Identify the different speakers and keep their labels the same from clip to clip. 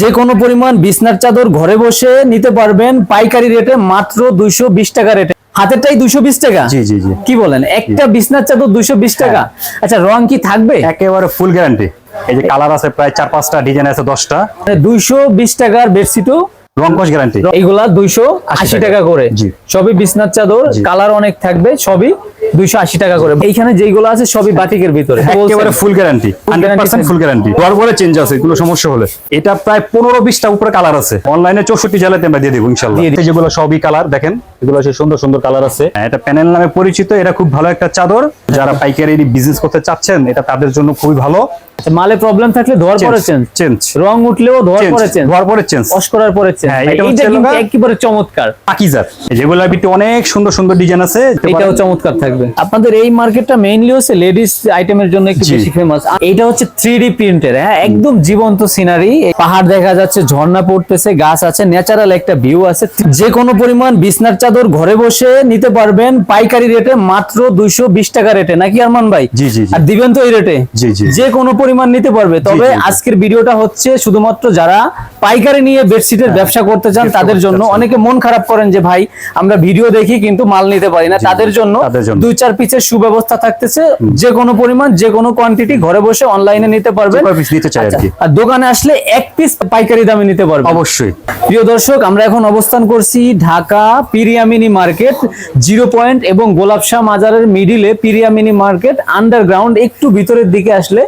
Speaker 1: যে কোনো পরিমাণ বিছনার চাদর ঘরে বসে নিতে পারবেন। পাইকারি রেটে মাত্র দুইশো বিশ টাকা রেটে। হাতেরটাই দুইশো বিশ টাকা?
Speaker 2: জি জি জি।
Speaker 1: কি বলেন? একটা বিছনার চাদর দুইশো বিশ টাকা? আচ্ছা রং কি থাকবে?
Speaker 2: একেবারে ফুল গ্যারান্টি এই যে কালার আছে প্রায় চার পাঁচটা ডিজাইন আছে দশটা।
Speaker 1: দুইশো বিশ টাকার বেডশিটও
Speaker 2: রং কস গ্যারান্টি
Speaker 1: এইগুলা দুইশো আশি টাকা। করে। সবই বিছনার চাদর কালার অনেক থাকবে সবই দুইশো আশি টাকা করে। এইখানে যেগুলো আছে সবই বাটিকের ভিতরে।
Speaker 2: একেবারে ফুল গ্যারান্টি ফুল গ্যারান্টি দেওয়ার চেঞ্জ আছে এগুলো সমস্যা হলে। এটা প্রায় পনেরো বিশটা উপরে কালার আছে। অনলাইনে চৌষট্টি জেলাতে আমরা দিয়ে দেবো ইনশাল্লাহ। যেগুলো সবই কালার দেখেন এগুলো সুন্দর সুন্দর কালার আছে। হ্যাঁ, এটা প্যানেল নামে পরিচিত এটা খুব ভালো একটা চাদর। যারা পাইকারি বিজনেস করতে চাচ্ছেন এটা তাদের জন্য খুবই ভালো।
Speaker 1: মালে প্রবলেম থাকলে ধোয়ার পরে চেঞ্জ
Speaker 2: চেঞ্জ
Speaker 1: রং উঠলেও ধোয়ার পরে চেঞ্জ
Speaker 2: ধোয়ার পরে চেঞ্জ
Speaker 1: ওয়াশ করার পরে চেঞ্জ
Speaker 2: হ্যাঁ, এটা হচ্ছে
Speaker 1: কিন্তু একেবারে চমৎকার।
Speaker 2: পাকিজার যেগুলোর ভিতরে অনেক সুন্দর সুন্দর ডিজাইন আছে
Speaker 1: এটাও চমৎকার থাকবে। আপনাদের এই মার্কেটটা মেইনলি হচ্ছে লেডিস আইটেমের জন্য একটু বেশি ফেমাস এটা হচ্ছে থ্রি ডি প্রিন্টের হ্যাঁ একদম জীবন্ত সিনারি পাহাড় দেখা যাচ্ছে ঝর্ণা পড়তেছে গাছ আছে ন্যাচারাল একটা ভিউ আছে। যে কোনো পরিমাণ বিছনার চাদর ঘরে বসে নিতে পারবেন পাইকারি রেটে মাত্র দুইশো বিশ টাকা রেটে নাকি আরমান ভাই?
Speaker 2: জি, জি, জি।
Speaker 1: আর দিবেন তো এই রেটে
Speaker 2: জি, জি।
Speaker 1: যে কোনো পরিমাণ নিতে পারবে। তবে। আজকের ভিডিওটা হচ্ছে শুধুমাত্র যারা পাইকারি নিয়ে বেডশিটের ব্যবসা করতে চান তাদের জন্য অনেকে মন খারাপ করেন যে ভাই আমরা ভিডিও দেখি কিন্তু মাল নিতে পারি না। তাদের জন্য দুই চার পিসের সুব্যবস্থা থাকতেছে। যে কোনো পরিমাণ যে কোনো কোয়ান্টিটি ঘরে বসে অনলাইনে নিতে পারবেন।
Speaker 2: আর
Speaker 1: আচ্ছা, আর দোকানে আসলে এক পিস পাইকারি দামে নিতে পারবেন।
Speaker 2: অবশ্যই।
Speaker 1: প্রিয় দর্শক আমরা এখন অবস্থান করছি ঢাকা পিরিয়ামিনি মার্কেট জিরো পয়েন্ট এবং গোলাপশাহ মাজারের মিডিলে পিরিয়ামিনি মার্কেট আন্ডারগ্রাউন্ড একটু ভিতরের দিকে আসলে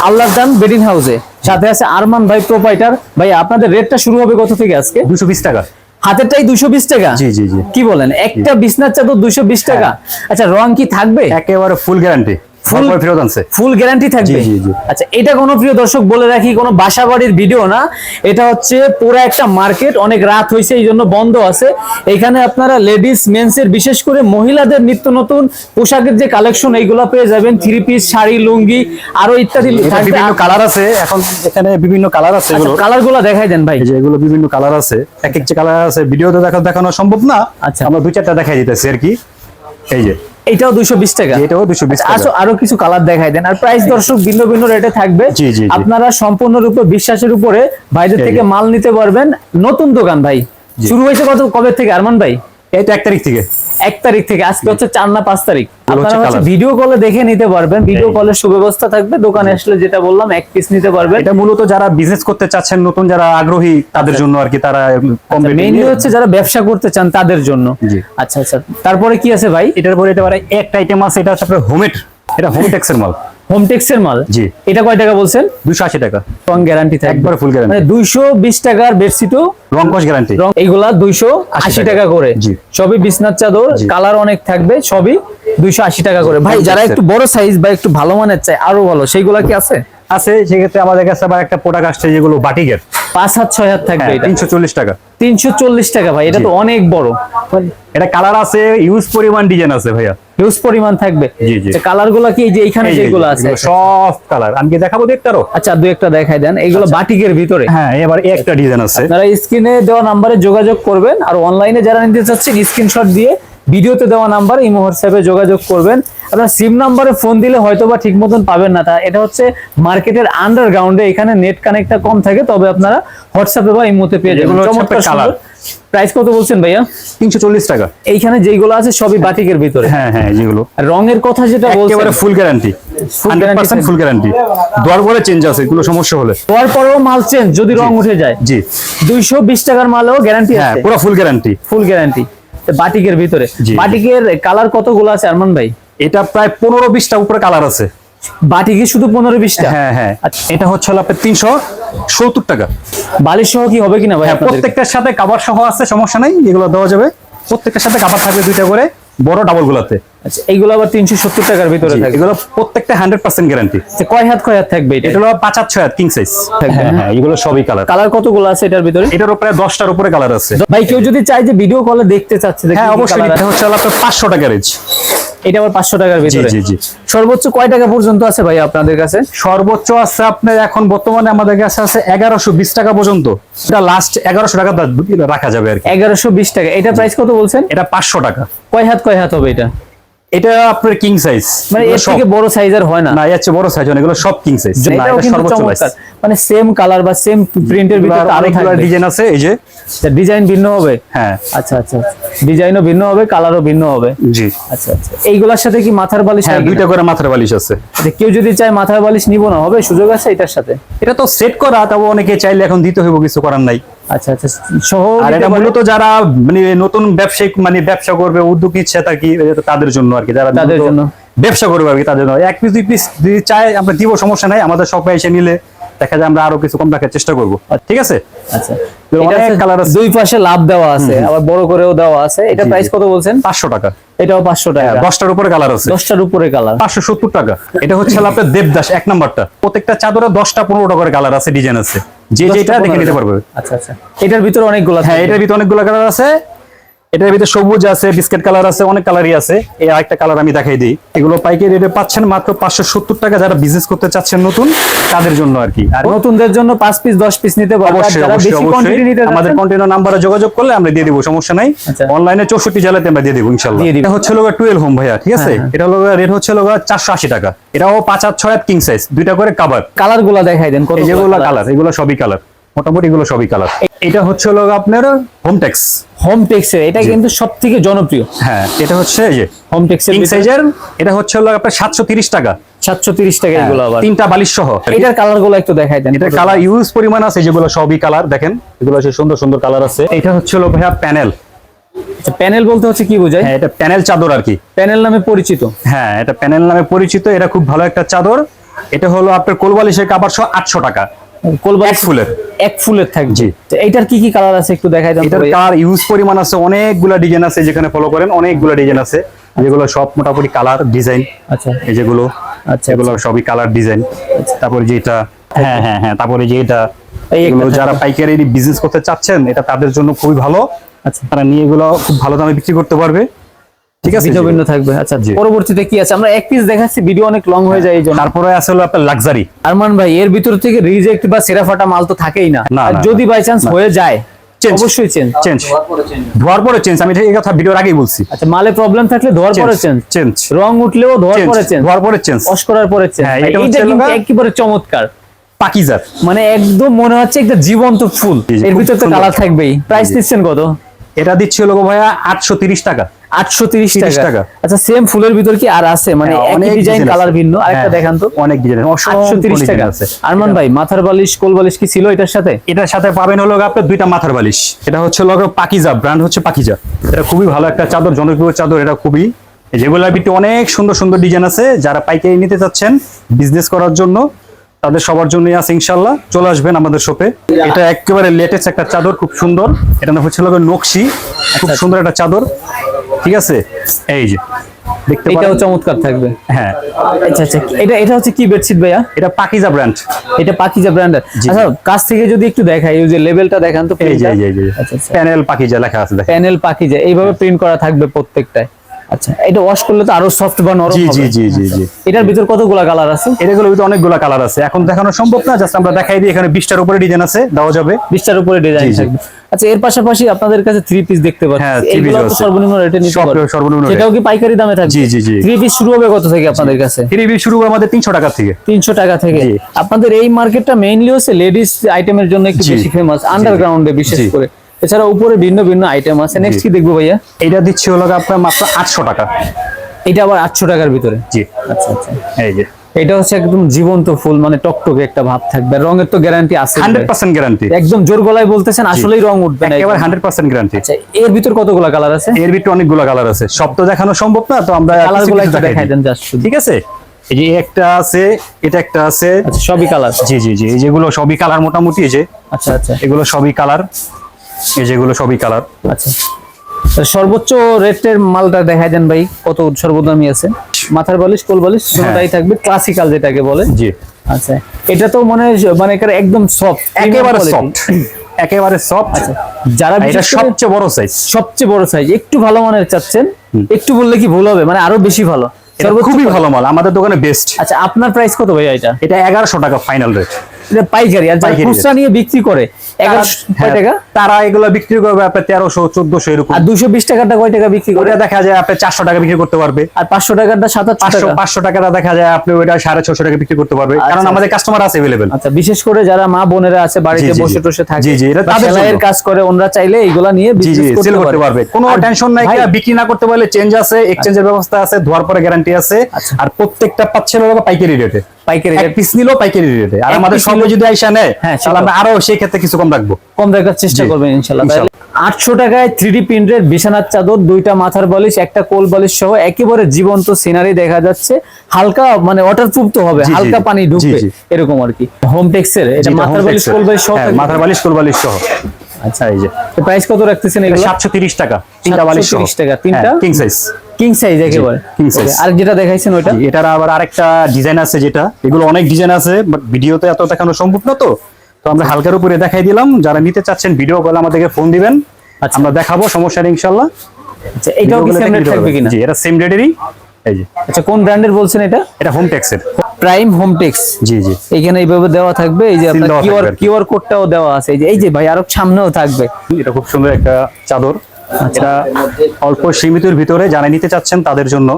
Speaker 1: আল্লাহর দান বেডিং হাউসে সাথে আছে আরমান ভাই প্রোপাইটার ভাই আপনাদের রেটটা শুরু হবে কত থেকে আজকে?
Speaker 2: দুশো বিশ টাকা।
Speaker 1: হাতেরটাই দুশো বিশ টাকা?
Speaker 2: জি, জি, জি।
Speaker 1: কি বলেন? একটা বিছনার চাদর দুশো বিশ টাকা? আচ্ছা রং কি থাকবে?
Speaker 2: একেবারে ফুল গ্যারান্টি ফুল ফেরত আনছে।
Speaker 1: ফুল গ্যারান্টি থাকবে। আচ্ছা এটা কোনো প্রিয় দর্শক বলে রাখি কোনো বাসা বাড়ির ভিডিও না। এটা হচ্ছে পুরো একটা মার্কেট অনেক রাত হয়েছে এই জন্য বন্ধ আছে। এখানে আপনারা লেডিস মেন্সের বিশেষ করে মহিলাদের নিত্য নতুন পোশাকের যে কালেকশন এইগুলো পেয়ে যাবেন। থ্রি পিস শাড়ি লুঙ্গি আরও ইত্যাদি
Speaker 2: বিভিন্ন কালার আছে এখন এখানে বিভিন্ন কালার আছে এগুলো।
Speaker 1: কালারগুলা দেখাই দেন ভাই।
Speaker 2: যে এগুলো বিভিন্ন কালার আছে। এক এক যে কালার আছে ভিডিওতে দেখা দেখানো সম্ভব না।
Speaker 1: আচ্ছা।
Speaker 2: আমরা দুই চারটা দেখাই দিতেছি আর কি। এই যে।
Speaker 1: এটাও দুইশো বিশ টাকা।
Speaker 2: এটাও দুশো বিশ
Speaker 1: আচ্ছা আরও কিছু কালার দেখাই দেন। আর প্রাইস দর্শক ভিন্ন ভিন্ন রেটে থাকবে। আপনারা সম্পূর্ণরূপে বিশ্বাসের উপরে ভাইদের থেকে মাল নিতে পারবেন। নতুন দোকান ভাই। শুরু হয়েছে কত কবে থেকে? আরমান ভাই?
Speaker 2: এটা এক তারিখ থেকে।
Speaker 1: এক তারিখ থেকে আজকে হচ্ছে চার না পাঁচ তারিখ। আপনারা হচ্ছে ভিডিও কলে দেখে নিতে পারবেন ভিডিও কলের সুব্যবস্থা থাকবে দোকানে আসলে যেটা বললাম এক পিস নিতে পারবেন।
Speaker 2: এটা মূলত যারা বিজনেস করতে চাচ্ছেন নতুন যারা আগ্রহী তাদের জন্য আর কি তারা
Speaker 1: মেইনলি হচ্ছে যারা ব্যবসা করতে চান তাদের জন্য। আচ্ছা আচ্ছা। তারপরে কি আছে ভাই?
Speaker 2: এটার পরে এটা একটা আইটেম আছে এটা হচ্ছে আপনার হোমেট এটা হোমটেক্সের মাল।
Speaker 1: হোম টেক্সের মাল?
Speaker 2: জি।
Speaker 1: এটা কয় টাকা বলছেন?
Speaker 2: দুশো আশি টাকা।
Speaker 1: রং গ্যারান্টি থাকবে।
Speaker 2: একবার ফুল গ্যারান্টি
Speaker 1: মানে দুইশো বিশ টাকার বেডশিটও
Speaker 2: রং কস গ্যারান্টি
Speaker 1: এইগুলা দুইশো আশি টাকা। করে।
Speaker 2: জি।
Speaker 1: সবই বিছনার চাদর কালার অনেক থাকবে সবই দুইশো আশি টাকা করে। ভাই যারা একটু বড় সাইজ বা একটু ভালো মানের চাই আরও ভালো সেইগুলা কি আছে?
Speaker 2: আছে সেক্ষেত্রে আমাদের কাছে আবার একটা প্রোডাক্ট আসছে যেগুলো বাটিকের।
Speaker 1: পাঁচ হাত ছয় হাত থাকবে
Speaker 2: তিনশো চল্লিশ টাকা।
Speaker 1: তিনশো চল্লিশ টাকা ভাই এটা তো অনেক বড়।
Speaker 2: এটা কালার আছে ইউজ পরিমাণ ডিজাইন আছে ভাইয়া।
Speaker 1: হিউজ পরিমাণ থাকবে। কালারগুলা কি যে এইখানে
Speaker 2: এই
Speaker 1: যেগুলো আছে?
Speaker 2: সব কালার আমি কি দেখাবো দেখতে আরও?
Speaker 1: আচ্ছা দু একটা দেখাই দেন। এইগুলো বাটিকের ভিতরে।
Speaker 2: হ্যাঁ এবার একটা ডিজাইন আছে।
Speaker 1: আপনারা স্ক্রিনে দেওয়া নাম্বারে যোগাযোগ করবেন আর অনলাইনে যারা নিতে চাচ্ছেন স্ক্রিনশট দিয়ে ভিডিওতে দেওয়া নাম্বার এই হোয়াটসঅ্যাপে যোগাযোগ করবেন। আপনার সিম নাম্বারে ফোন দিলে হয়তো বা ঠিক মতন পাবেন না। তা এটা হচ্ছে মার্কেটের আন্ডারগ্রাউন্ডে এখানে নেট কানেক্টটা কম থাকে তবে আপনারা হোয়াটসঅ্যাপে বা ইমোতে পেয়ে যাবেন। চমৎকার
Speaker 2: colour।
Speaker 1: প্রাইস কত বলছেন ভাইয়া?
Speaker 2: তিনশো চল্লিশ টাকা।
Speaker 1: এইখানে যেগুলো আছে সবই বাটিকের ভিতরে।
Speaker 2: হ্যাঁ হ্যাঁ যেগুলো।
Speaker 1: আর রঙের কথা যেটা
Speaker 2: একেবারে ফুল গ্যারান্টি। ফুল গ্যারান্টি দোয়ার পরে চেঞ্জ আছে কোনো সমস্যা হলে।
Speaker 1: হওয়ার পরেও মাল চেঞ্জ যদি রং উঠে যায়।
Speaker 2: জি।
Speaker 1: দুইশো বিশ টাকার মালেও গ্যারান্টি
Speaker 2: হ্যাঁ পুরো ফুল গ্যারান্টি
Speaker 1: ফুল গ্যারান্টি বাটিকের ভিতরে। বাটিকের কালার কতগুলো আছে আরমান ভাই?
Speaker 2: এটা প্রায় পনেরো বিশটা উপরে কালার আছে।
Speaker 1: বাটিকে শুধু পনেরো বিশটা?
Speaker 2: হ্যাঁ হ্যাঁ।
Speaker 1: আচ্ছা।
Speaker 2: এটা হচ্ছে আপনার তিনশো সত্তর টাকা।
Speaker 1: বালিশ সহ কি হবে কিনা ভাই
Speaker 2: হ্যাঁ প্রত্যেকটার সাথে কাবার সহ আছে সমস্যা নাই এগুলো দেওয়া যাবে। প্রত্যেকটার সাথে কাবার থাকবে দুইটা করে। বড় ডাবল গুলাতে।
Speaker 1: আচ্ছা এইগুলো আবার তিনশো সত্তর টাকার ভিতরে থাকে
Speaker 2: এগুলো প্রত্যেকটা হান্ড্রেড পার্সেন্ট গ্যারান্টি
Speaker 1: আচ্ছা, কয় হাত কয় হাত থাকবে এটা?
Speaker 2: হলো পাঁচ হাত ছয় হাত কিং সাইজ
Speaker 1: থাকবে,
Speaker 2: হ্যাঁ হ্যাঁ এগুলো সবই কালার
Speaker 1: কালার কতগুলো আছে এটার ভিতরে?
Speaker 2: এটার উপরে দশটার উপরে কালার আছে।
Speaker 1: ভাই কেউ যদি চায় যে ভিডিও কলে দেখতে চাচ্ছে
Speaker 2: হ্যাঁ অবশ্যই এটা হচ্ছে আপনার পাঁচশো টাকা রেঞ্জ
Speaker 1: এটা আবার পাঁচশো টাকার ভিতরে। সর্বোচ্চ কয় টাকা পর্যন্ত আছে ভাই আপনাদের কাছে?
Speaker 2: সর্বোচ্চ আছে আপনার এখন বর্তমানে আমাদের কাছে আছে এগারোশো বিশ টাকা পর্যন্ত। এটা লাস্ট এগারোশো টাকা রাখা যাবে আর কি।
Speaker 1: এগারোশো বিশ টাকা। এটা প্রাইস কত বলছেন?
Speaker 2: এটা পাঁচশো টাকা।
Speaker 1: কয় হাত কয় হাত হবে এটা?
Speaker 2: এটা আপনার কিং সাইজ
Speaker 1: মানে এর থেকে বড় সাইজের হয় না।
Speaker 2: না এর চেয়ে বড় সাইজ হয় না, এগুলো সব কিং সাইজ না এটা সর্বোচ্চ
Speaker 1: চমৎকার। মানে সেম কালার বা সেম প্রিন্টের ভিতরে আরও
Speaker 2: ডিজাইন আছে এই যে।
Speaker 1: ডিজাইন ভিন্ন হবে?
Speaker 2: হ্যাঁ।
Speaker 1: আচ্ছা আচ্ছা। ডিজাইনও ভিন্ন হবে কালারও ভিন্ন হবে?
Speaker 2: জি।
Speaker 1: আচ্ছা আচ্ছা। এইগুলোর সাথে কি মাথার বালিশ
Speaker 2: হ্যাঁ দুইটা করে মাথার বালিশ আছে।
Speaker 1: আচ্ছা, কেউ যদি চায় মাথার বালিশ নিব না হবে সুযোগ আছে এটার সাথে?
Speaker 2: এটা তো সেট করা তবে অনেকে চাইলে এখন দিতে হইব কিছু করার নাই।
Speaker 1: আচ্ছা আচ্ছা সহ
Speaker 2: আর এটা মূলত যারা মানে নতুন ব্যবসায়িক মানে ব্যবসা করবে উদ্যোগ ইচ্ছা থাকি তাদের জন্য আর কি যারা
Speaker 1: তাদের জন্য।
Speaker 2: ব্যবসা করবে আর কি তাদের জন্য। এক পিস দুই পিস যদি চায় আমরা দিব সমস্যা নাই আমাদের সবাই এসে নিলে। দেখা যায় আমরা আরও কিছু কম রাখার চেষ্টা করব। ঠিক আছে?
Speaker 1: আচ্ছা।
Speaker 2: অনেক আছে।
Speaker 1: দুই পাশে লাভ দেওয়া আছে আবার বড় করেও দেওয়া আছে। এটা প্রাইস কত বলছেন?
Speaker 2: পাঁচশো টাকা।
Speaker 1: এটাও পাঁচশো টাকা।
Speaker 2: হ্যাঁ, দশটার উপরে কালার আছে।
Speaker 1: দশটার উপরে কালার
Speaker 2: পাঁচশো সত্তর টাকা। এটা হচ্ছে আপনার দেবদাস এক নাম্বারটা। প্রত্যেকটা চাদরে দশটা পনেরোটা করে কালার আছে ডিজাইন আছে। যে যেটা দেখে নিতে পারবে।
Speaker 1: আচ্ছা আচ্ছা। এটার ভিতরে অনেকগুলো
Speaker 2: হ্যাঁ এটার ভিতরে অনেকগুলো কালার আছে। এটার ভিতরে সবুজ আছে বিস্কিট কালার আছে অনেক কালারই আছে। এই আরেকটা কালার আমি দেখাই দিই। এগুলো পাইকারি রেটে পাচ্ছেন মাত্র পাঁচশো সত্তর টাকা যারা বিজনেস করতে চাচ্ছেন নতুন তাদের জন্য আর কি। আর
Speaker 1: নতুনদের জন্য পাঁচ পিস দশ পিস নিতে
Speaker 2: অবশ্যই আমাদের কন্টেনার নাম্বারে যোগাযোগ করলে আমরা দিয়ে দিব সমস্যা নাই।
Speaker 1: আচ্ছা।
Speaker 2: অনলাইনে চৌষট্টি জেলাতে আমরা দিয়ে দিব ইনশাল্লাহ এটা হচ্ছে লোক টুয়েলভ হোম ভাইয়া ঠিক আছে?
Speaker 1: হ্যাঁ, হ্যাঁ।
Speaker 2: এটা হলো রেট হচ্ছে লোক চারশো আশি টাকা। এটাও পাঁচ আর ছয় কিং সাইজ দুইটা করে কাবার
Speaker 1: কালারগুলা দেখাই দেন
Speaker 2: যেগুলো কালার এগুলো সবই কালার মোটামুটি এগুলো সবই কালার এটা হচ্ছে হলো আপনার হোম টেক্স
Speaker 1: হোম টেক্সের এটা কিন্তু সব থেকে জনপ্রিয়।
Speaker 2: হ্যাঁ এটা হচ্ছে এই যে
Speaker 1: হোম টেক্সের
Speaker 2: কিং সাইজের এটা হচ্ছে হলো আপনার সাতশো তিরিশ টাকা।
Speaker 1: সাতশো তিরিশ টাকা এগুলো আবার।
Speaker 2: তিনটা বালিশ সহ।
Speaker 1: এটার কালারগুলো একটু দেখাই দেন।
Speaker 2: এটার কালার ইউজ পরিমাণ আছে যেগুলো সবই কালার দেখেন। এগুলো হচ্ছে সুন্দর সুন্দর কালার আছে। এটা হচ্ছে হলো ভাইয়া প্যানেল
Speaker 1: প্যানেল বলতে হচ্ছে কি বোঝায়?
Speaker 2: হ্যাঁ এটা প্যানেল চাদর আর কি।
Speaker 1: প্যানেল নামে পরিচিত।
Speaker 2: হ্যাঁ এটা প্যানেল নামে পরিচিত এটা খুব ভালো একটা চাদর। এটা হলো আপনার কোলবালিশের কাবার সহ আটশো টাকা। এক ফুলের।
Speaker 1: এক ফুলের থাকবে।
Speaker 2: জি।
Speaker 1: তো এইটার কি কি কালার আছে একটু দেখাই দেন তো
Speaker 2: এটার কালার ইউজ পরিমাণ আছে অনেকগুলা ডিজাইন আছে যেখানে ফলো করেন অনেকগুলা ডিজাইন আছে। যেগুলো সব মোটামুটি কালার ডিজাইন
Speaker 1: আচ্ছা।
Speaker 2: এই যেগুলো
Speaker 1: আচ্ছা
Speaker 2: এগুলো সবই কালার ডিজাইন তারপরে যে এটা হ্যাঁ হ্যাঁ হ্যাঁ তারপরে যে এটা এগুলো যারা পাইকারি বিজনেস করতে চাচ্ছেন এটা তাদের জন্য খুবই ভালো।
Speaker 1: আচ্ছা।
Speaker 2: তারা নিয়ে এগুলো খুব ভালো দামে বিক্রি করতে পারবে। ঠিক আছে
Speaker 1: ভিন্ন ভিন্ন থাকবে আচ্ছা পরবর্তীতে কি আছে? আমরা এক পিস দেখাচ্ছি ভিডিও অনেক লং হয়ে যায় এই জন্য।
Speaker 2: তারপরে আছে হলো আপনার লাক্সারি
Speaker 1: আরমান ভাই এর ভিতর থেকে রিজেক্ট বা সেরা ফাটা মাল তো থাকেই না। আর যদি বাই চান্স হয়ে যায় অবশ্যই চেঞ্জ
Speaker 2: চেঞ্জ ধোয়ার পরে চেঞ্জ আমি এই কথা ভিডিওর আগেই বলছি।
Speaker 1: আচ্ছা মালে প্রবলেম থাকলে ধোয়ার পরে চেঞ্জ
Speaker 2: চেঞ্জ
Speaker 1: রং উঠলেও ধোয়ার পরে চেঞ্জ
Speaker 2: ধোয়ার পরে চেঞ্জ
Speaker 1: ওয়াশ করার পরে চেঞ্জ
Speaker 2: হ্যাঁ, এটা
Speaker 1: কিন্তু একেবারে চমৎকার।
Speaker 2: পাকিজার
Speaker 1: মানে একদম মনে হচ্ছে একটা জীবন্ত ফুল। এর ভিতর তো। কালার থাকবেই। প্রাইস। দিচ্ছেন কত?
Speaker 2: এটা দিচ্ছে হলো গো ভাইয়া আটশো তিরিশ টাকা।
Speaker 1: আটশো তিরিশ টাকা।
Speaker 2: টাকা।
Speaker 1: আচ্ছা সেম ফুলের ভিতর কি আর আছে? মানে
Speaker 2: হ্যাঁ, অনেক
Speaker 1: ডিজাইন কালার ভিন্ন আরেকটা
Speaker 2: হ্যাঁ,
Speaker 1: দেখান তো।
Speaker 2: অনেক ডিজাইন
Speaker 1: আটশো তিরিশ টাকা
Speaker 2: আছে।
Speaker 1: আরমান ভাই মাথার বালিশ কোল বালিশ কি ছিল এটার সাথে?
Speaker 2: এটার সাথে পাবেন হলো আপনার দুইটা মাথার বালিশ। এটা হচ্ছে হলো পাকিজা ব্র্যান্ড হচ্ছে পাকিজা। এটা খুবই ভালো একটা চাদর জনপ্রিয় চাদর এটা খুবই। যেগুলোর ভিতরে অনেক সুন্দর সুন্দর ডিজাইন আছে। যারা পাইকারি নিতে চাচ্ছেন বিজনেস করার জন্য তাদের সবার জন্যই আছে ইনশাল্লাহ চলে আসবেন আমাদের শপে এটা একেবারে লেটেস্ট একটা চাদর খুব সুন্দর। এটা হচ্ছে নকশি। খুব
Speaker 1: আচ্ছা।
Speaker 2: সুন্দর একটা চাদর। ঠিক আছে? এই যে দেখতে
Speaker 1: এটাও চমৎকার থাকবে।
Speaker 2: হ্যাঁ।
Speaker 1: আচ্ছা আচ্ছা এটা এটা হচ্ছে কি বেডশিট ভাইয়া?
Speaker 2: এটা পাকিজা ব্র্যান্ড
Speaker 1: এটা পাকিজা ব্র্যান্ডের
Speaker 2: জি,
Speaker 1: আচ্ছা কাছ থেকে যদি একটু দেখাই ওই যে লেভেলটা দেখান তো
Speaker 2: এই যে এই যে,
Speaker 1: আচ্ছা আচ্ছা।
Speaker 2: প্যানেল পাকিজা লেখা আছে দেখেন।
Speaker 1: প্যানেল পাকিজা এইভাবে প্রিন্ট করা থাকবে প্রত্যেকটায়। আচ্ছা এটা ওয়াশ করলে তো আরও সফট বা নরম
Speaker 2: জি
Speaker 1: হবে।
Speaker 2: জি জি জি। জি
Speaker 1: এটার ভিতর কতগুলা কালার আছে?
Speaker 2: এটাগুলো ভিতরে অনেকগুলো কালার আছে। এখন দেখানো সম্ভব না জাস্ট আমরা দেখাই দিই এখানে বিশটার উপরে ডিজাইন আছে দেওয়া যাবে।
Speaker 1: বিশটার উপরে ডিজাইন। থাকবে। আচ্ছা এর পাশাপাশি আপনাদের কাছে থ্রি পিস দেখতে পাচ্ছি।
Speaker 2: হ্যাঁ।
Speaker 1: সর্বনিম্ন রেটে
Speaker 2: সর্বনিম্ন।
Speaker 1: সেটাও কি পাইকারি দামে থাকবে?
Speaker 2: জি, জি, জি।
Speaker 1: থ্রি পিস শুরু হবে কত থেকে আপনাদের কাছে?
Speaker 2: থ্রি বি শুরু করে আমাদের তিনশো টাকা থেকে।
Speaker 1: তিনশো টাকা থেকে। আপনাদের এই মার্কেটটা মেইনলি হচ্ছে লেডিস আইটেমের জন্য একটু। বেশি ফেমাস আন্ডারগ্রাউন্ডে বিশেষ করে। এছাড়া উপরে ভিন্ন ভিন্ন আইটেম আছে। নেক্সট কি দেখব ভাইয়া?
Speaker 2: এটা দিচ্ছে হলো আপনার মাত্র আটশো টাকা।
Speaker 1: এটা আবার আটশো টাকার ভিতরে।
Speaker 2: জি।
Speaker 1: আচ্ছা আচ্ছা।
Speaker 2: এই যে।
Speaker 1: এটা হচ্ছে একদম জীবন্ত ফুল মানে টকটকে একটা ভাব থাকবে। রঙের তো গ্যারান্টি আছে
Speaker 2: হান্ড্রেড পার্সেন্ট গ্যারান্টি
Speaker 1: একদম জোর গলায় বলতেছেন আসলেই রং উঠবে না
Speaker 2: একেবারে হান্ড্রেড পার্সেন্ট গ্যারান্টি
Speaker 1: আচ্ছা এর ভিতর কতগুলা কালার আছে?
Speaker 2: এর ভিতরে অনেকগুলো কালার আছে। সব তো দেখানো সম্ভব না তো আমরা
Speaker 1: কালার
Speaker 2: কিছু
Speaker 1: গুলো একটু
Speaker 2: দেখাই
Speaker 1: দেন জাস্ট
Speaker 2: ঠিক আছে? এই যে একটা আছে এটা একটা আছে।
Speaker 1: আচ্ছা সবই কালার
Speaker 2: জি জি জি এই যেগুলো সবই কালার মোটামুটি এই যে।
Speaker 1: আচ্ছা আচ্ছা।
Speaker 2: এগুলো সবই কালার এই যেগুলো সবই কালার
Speaker 1: আচ্ছা। সর্বোচ্চ রেটের মালটা দেখাই দেন ভাই কত সর্বদামি আছে? মাথার বালিশ কোল বালিশ দুটোটাই থাকবে ক্লাসিক্যাল যেটাকে বলে।
Speaker 2: জি।
Speaker 1: আচ্ছা এটা তো মনে হয় মানে একেবারে একদম সফট
Speaker 2: একেবারে সফট একেবারে সফট
Speaker 1: যারা
Speaker 2: এটা সবচেয়ে বড় সাইজ
Speaker 1: সবচেয়ে বড় সাইজ একটু ভালো মানের চাচ্ছেন একটু বললে কি ভুল হবে? মানে আরও বেশি ভালো।
Speaker 2: এটা খুবই ভালো মাল আমাদের দোকানে বেস্ট
Speaker 1: আচ্ছা আপনার প্রাইস কত ভাই এটা?
Speaker 2: এটা এগারোশো টাকা ফাইনাল রেট
Speaker 1: এটা পাইকারি আর খুচরা নিয়ে বিক্রি করে
Speaker 2: হ্যাঁ, তারা এগুলো বিক্রি করবে আপনার তেরোশো চোদ্দশো এরকম।
Speaker 1: আর দুশো বিশ টাকাটা কয় টাকা বিক্রি করে?
Speaker 2: দেখা যায় আপনি চারশো টাকা বিক্রি করতে পারবে।
Speaker 1: আর পাঁচশো টাকাটা সাতাশশো
Speaker 2: পাঁচশো পাঁচশো টাকাটা দেখা যায় আপনি ওইটা সাড়ে ছশো টাকা বিক্রি করতে পারবে। কারণ
Speaker 1: আচ্ছা।
Speaker 2: আমাদের কাস্টমার আছে অ্যাভেলেবেল
Speaker 1: আচ্ছা বিশেষ করে যারা মা বোনেরা আছে বাড়িতে বসে টসে থাকে
Speaker 2: জি, জি, এটা তাদের
Speaker 1: সেলাইয়ের কাজ করে ওনারা চাইলে এইগুলা নিয়ে বিজনেস
Speaker 2: করতে পারবে। কোনো টেনশন নাই বিক্রি না করতে পারলে চেঞ্জ আছে এক্সচেঞ্জের ব্যবস্থা আছে ধোয়ার পরে গ্যারান্টি আছে।
Speaker 1: আচ্ছা।
Speaker 2: আর প্রত্যেকটা পাচ্ছে হলো পাইকারি রেটে
Speaker 1: পাইকারি
Speaker 2: পিস নিলেও পাইকারি রেটে আর আমাদের সঙ্গে যদি আইসা নেয়
Speaker 1: হ্যাঁ,
Speaker 2: তাহলে আমরা আরও সেই ক্ষেত্রে কিছু কম রাখব।
Speaker 1: কম রাখার চেষ্টা করবেন ইনশাল্লাহ। আটশো টাকায় থ্রি প্রিন্টের বিছানার চাদর দুইটা মাথার বালিশ একটা কোল বালিশ সহ একেবারে জীবন্ত সিনারি দেখা যাচ্ছে। হালকা মানে ওয়াটারপ্রুফ তো হবে হালকা পানি ঢুকবে এরকম আর কি। হোম টেক্সের এটা মাথার বালিশ কোল বালিশ সহ
Speaker 2: হ্যাঁ, মাথার বালিশ কোল বালিশ সহ। আচ্ছা। এই যে।
Speaker 1: প্রাইস কত রাখতেছেন এগুলো?
Speaker 2: টাকা তিনটা বালিশ সহ।
Speaker 1: 730 টাকা, তিনটা?
Speaker 2: কিং সাইজ
Speaker 1: কিং সাইজ একেবারে।
Speaker 2: size।
Speaker 1: Okay, আর যেটা দেখাইছেন
Speaker 2: এটার আবার আরেকটা ডিজাইন আছে যেটা। এগুলো অনেক ডিজাইন আছে বাট ভিডিওতে এত দেখানো সম্ভব না তো? তো আমরা হালকার উপরে দেখাই দিলাম। যারা নিতে চাচ্ছেন ভিডিও কল আমাদেরকে ফোন দিবেন।
Speaker 1: আচ্ছা।
Speaker 2: আমরা দেখাবো সমস্যা নেই ইনশাল্লাহ।
Speaker 1: আচ্ছা এটাও কি সেম রেট থাকবে কিনা?
Speaker 2: জি এটা সেম রেটেরই এই যে।
Speaker 1: আচ্ছা কোন ব্র্যান্ডের বলছেন এটা?
Speaker 2: এটা হোম টেক্সের
Speaker 1: প্রাইম হোম টেক্স
Speaker 2: জি জি।
Speaker 1: এইখানে এইভাবে দেওয়া থাকবে এই যে আপনার কিউআর কিউআর কোডটাও দেওয়া আছে। এই যে এই যে ভাই আরও সামনেও থাকবে।
Speaker 2: এটা খুব সুন্দর একটা চাদর।
Speaker 1: আচ্ছা।
Speaker 2: এটা অল্প সীমিতের ভিতরে যারা নিতে চাচ্ছেন তাদের জন্য।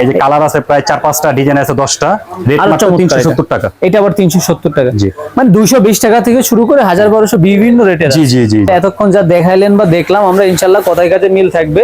Speaker 2: এই যে কালার আছে প্রায় চার পাঁচটা ডিজাইন আছে দশটা। রেট মাত্র তিনশো সত্তর টাকা।
Speaker 1: এটা আবার তিনশো সত্তর টাকা।
Speaker 2: জি।
Speaker 1: মানে দুইশো বিশ টাকা থেকে শুরু করে হাজার বারোশো বিভিন্ন রেটে
Speaker 2: জি জি জি
Speaker 1: এতক্ষণ যা দেখাইলেন বা দেখলাম আমরা ইনশাল্লাহ কথায় কাছে মিল থাকবে।